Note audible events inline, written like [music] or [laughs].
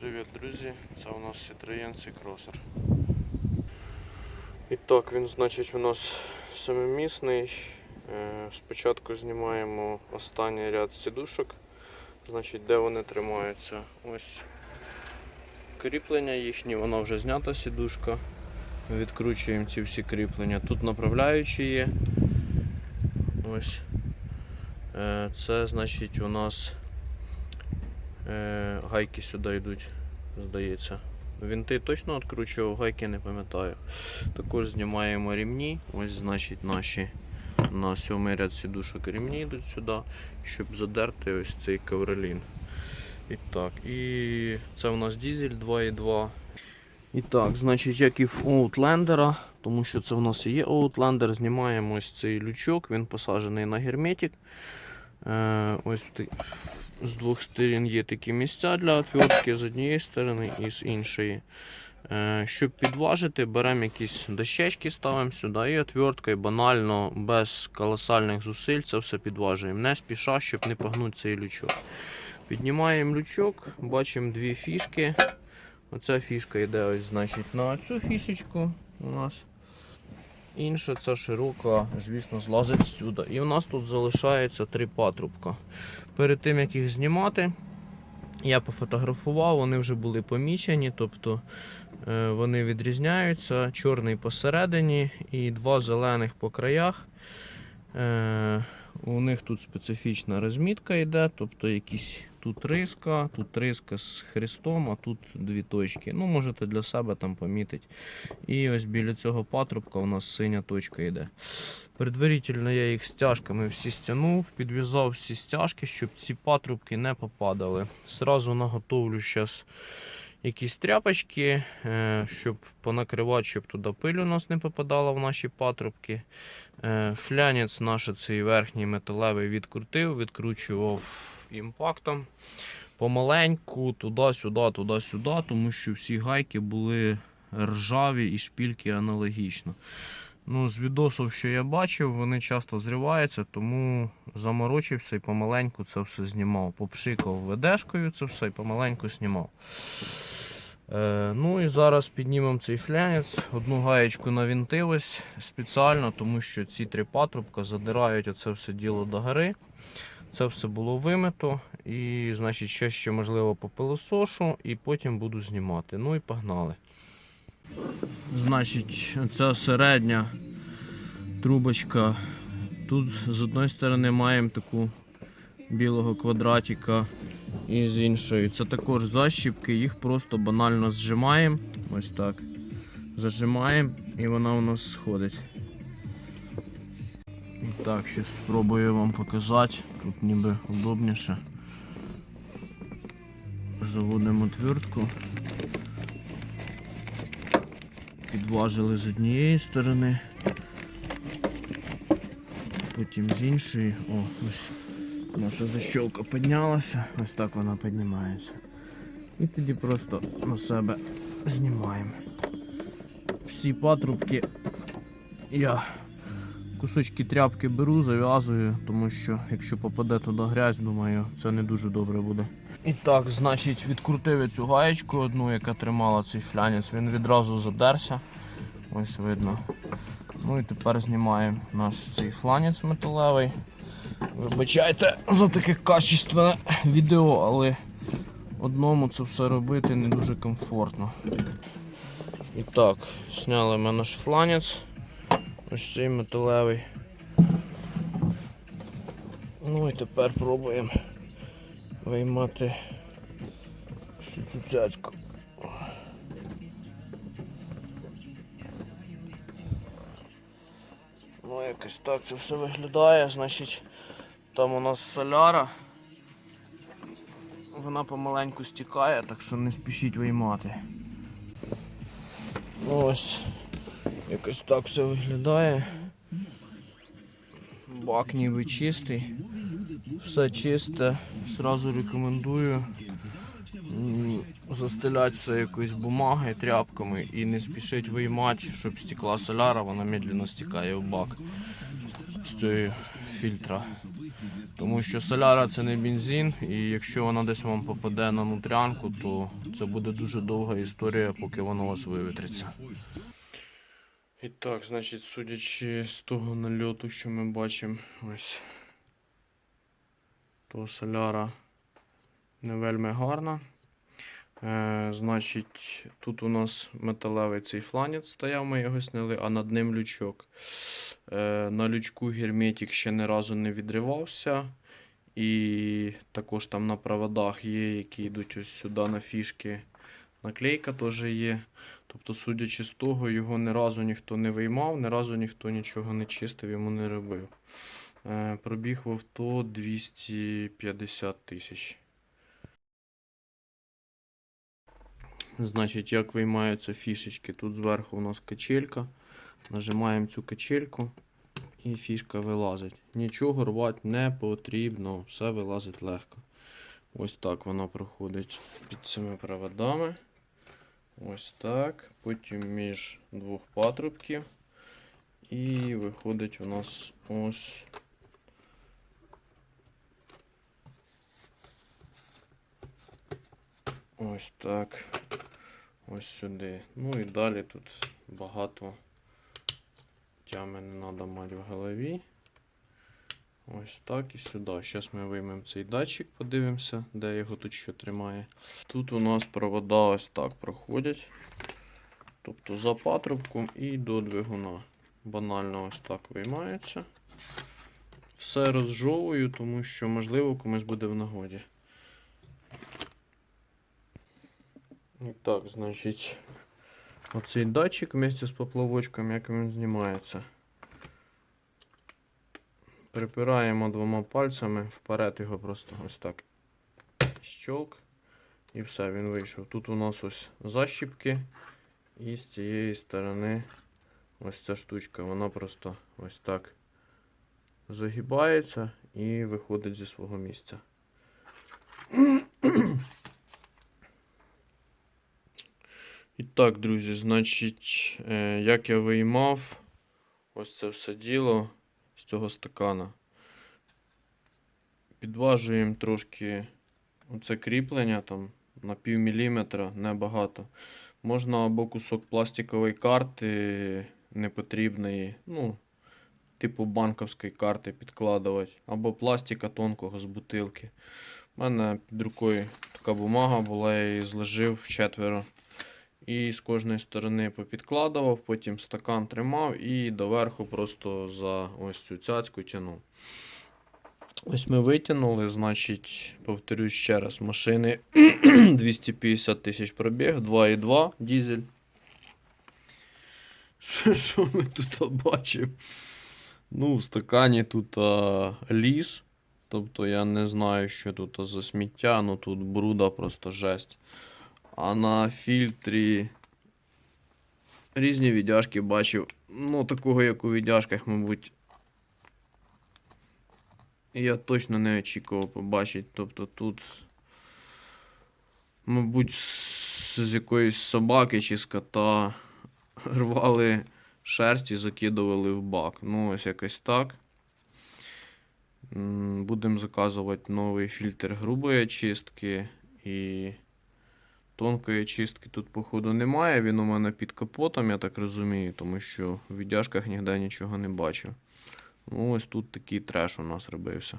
Привіт, друзі! Це у нас Citroen C-Crosser. І так, він, значить, у нас семимісний. Е, Спочатку знімаємо останній ряд сідушок, значить, де вони тримаються. Ось кріплення їхні, вона вже знята сідушка. Відкручуємо ці всі кріплення. Тут направляючі є. Ось. Е, Це значить у нас гайки сюди йдуть, здається. Вінти точно відкручував, гайки не пам'ятаю. Також знімаємо рівні. Ось значить наші на сьомий ряд сідушок рівні йдуть сюди, щоб задерти ось цей ковролін. І так, і це у нас дізель 2.2. І так, значить, як і в Outlander, тому що це в нас і є Outlander, знімаємо ось цей лючок, він посаджений на герметик. Е, ось з двох сторін є такі місця для отвертки з однієї сторони і з іншої. Е, Щоб підважити, беремо якісь дощечки, ставимо сюди і отверткою банально, без колосальних зусиль це все підважуємо. Не спіша, щоб не погнути цей лючок. Піднімаємо лючок, бачимо дві фішки. Оця фішка йде ось, значить, на цю фішечку у нас. Інша ця широка, звісно, злазить сюди. І у нас тут залишається три патрубка. Перед тим як їх знімати, я пофотографував, вони вже були помічені, тобто е, вони відрізняються. Чорний посередині і два зелених по краях. Е, У них тут специфічна розмітка йде, тобто якісь тут риска, тут риска з хрестом, а тут дві точки. Ну, можете для себе там помітити. І ось біля цього патрубка у нас синя точка йде. Предварительно я їх стяжками всі стягнув, підв'язав всі стяжки, щоб ці патрубки не попадали. Сразу наготовлю зараз якісь тряпочки, е, щоб понакривати, щоб туди пиль у нас не попадала в наші патрубки. Е, Флянець наш цей верхній металевий відкрутив, відкручував імпактом. Помаленьку, туди-сюди, туди-сюди, тому що всі гайки були ржаві і шпільки аналогічно. Ну, з відосів, що я бачив, вони часто зриваються, тому заморочився і помаленьку це все знімав. Попшикав ведешкою це все і помаленьку знімав. Е, ну і зараз піднімемо цей флянець. Одну гаєчку навінтилось спеціально, тому що ці три патрубка задирають оце все діло до гори. Це все було вимито. І, значить, ще ще можливо попилосошу і потім буду знімати. Ну і погнали. Значить, ця середня трубочка. Тут з одної сторони маємо таку білого квадратика і з іншої. Це також защіпки, їх просто банально зжимаємо. Ось так. Зажимаємо і вона у нас сходить. Так, зараз спробую вам показати. Тут ніби удобніше. Заводимо отвертку. Підважили з однієї сторони, потім з іншої. О, ось наша защолка піднялася, ось так вона піднімається. І тоді просто на себе знімаємо. Всі патрубки я кусочки тряпки беру, зав'язую, тому що якщо попаде туди грязь, думаю, це не дуже добре буде. І так, значить, відкрутив я цю гаєчку одну, яка тримала цей флянець, він відразу задерся. Ось видно. Ну і тепер знімаємо наш цей фланець металевий. Вибачайте за таке качественне відео, але одному це все робити не дуже комфортно. І так, зняли ми наш фланець. Ось цей металевий. Ну і тепер пробуємо виймати всю цю цяцьку. Ну, якось так це все виглядає. Значить, там у нас соляра. Вона помаленьку стікає, так що не спішіть виймати. Ось. Якось так все виглядає. Бак ніби чистий. Все чисте. Сразу рекомендую застеляти все якоюсь бумагою, тряпками і не спішить виймати, щоб стекла соляра, вона медленно стікає в бак з цієї фільтра. Тому що соляра це не бензин, і якщо вона десь вам попаде на нутрянку, то це буде дуже довга історія, поки воно у вас вивітриться. І так, значить, судячи з того нальоту, що ми бачимо, ось то соляра не вельми гарна. Е, значить, тут у нас металевий цей фланець стояв, ми його сняли, а над ним лючок. Е, на лючку герметик ще ні разу не відривався. І також там на проводах є, які йдуть ось сюди на фішки. Наклейка теж є. Тобто, судячи з того, його ні разу ніхто не виймав, ні разу ніхто нічого не чистив, йому не робив. Е, пробіг в авто 250 тисяч. Значить, як виймаються фішечки? Тут зверху у нас качелька. Нажимаємо цю качельку і фішка вилазить. Нічого рвати не потрібно, все вилазить легко. Ось так вона проходить під цими проводами. Ось так. Потім між двох патрубків. І виходить у нас ось. Ось так. Ось сюди. Ну і далі тут багато тями не треба мати в голові. Ось так і сюди. Зараз ми виймемо цей датчик, подивимося, де його тут що тримає. Тут у нас провода ось так проходять. Тобто за патрубком і до двигуна. Банально ось так виймається. Все розжовую, тому що, можливо, комусь буде в нагоді. І так, значить, оцей датчик вместе з поплавочком, як він знімається. Припираємо двома пальцями, вперед його просто ось так. Щолк. І все, він вийшов. Тут у нас ось защіпки. І з цієї сторони ось ця штучка, вона просто ось так загибається і виходить зі свого місця. І так, друзі, значить, е, як я виймав ось це все діло з цього стакана. Підважуємо трошки оце кріплення там на пів міліметра, небагато. Можна або кусок пластикової карти непотрібної, ну, типу банковської карти підкладувати, або пластика тонкого з бутилки. У мене під рукою така бумага була, я її зложив четверо. І з кожної сторони попідкладував, потім стакан тримав і доверху просто за ось цю цяцьку тянув. Ось ми витягнули, значить, повторюсь ще раз, машини [clears throat] 250 тисяч пробіг, 2,2 дізель. Що, що ми тут бачимо? Ну, в стакані тут а, ліс. Тобто я не знаю, що тут за сміття, ну тут бруда просто жесть. А на фільтрі різні віддяжки бачив. Ну, такого, як у віддяжках, мабуть. Я точно не очікував побачити. Тобто тут, мабуть, з якоїсь собаки чи з кота [laughs] рвали шерсть і закидували в бак. Ну, ось якось так. Будемо заказувати новий фільтр грубої очистки і. Тонкої чистки тут, походу, немає. Він у мене під капотом, я так розумію, тому що в віддяжках ніде нічого не бачив. Ну, ось тут такий треш у нас робився.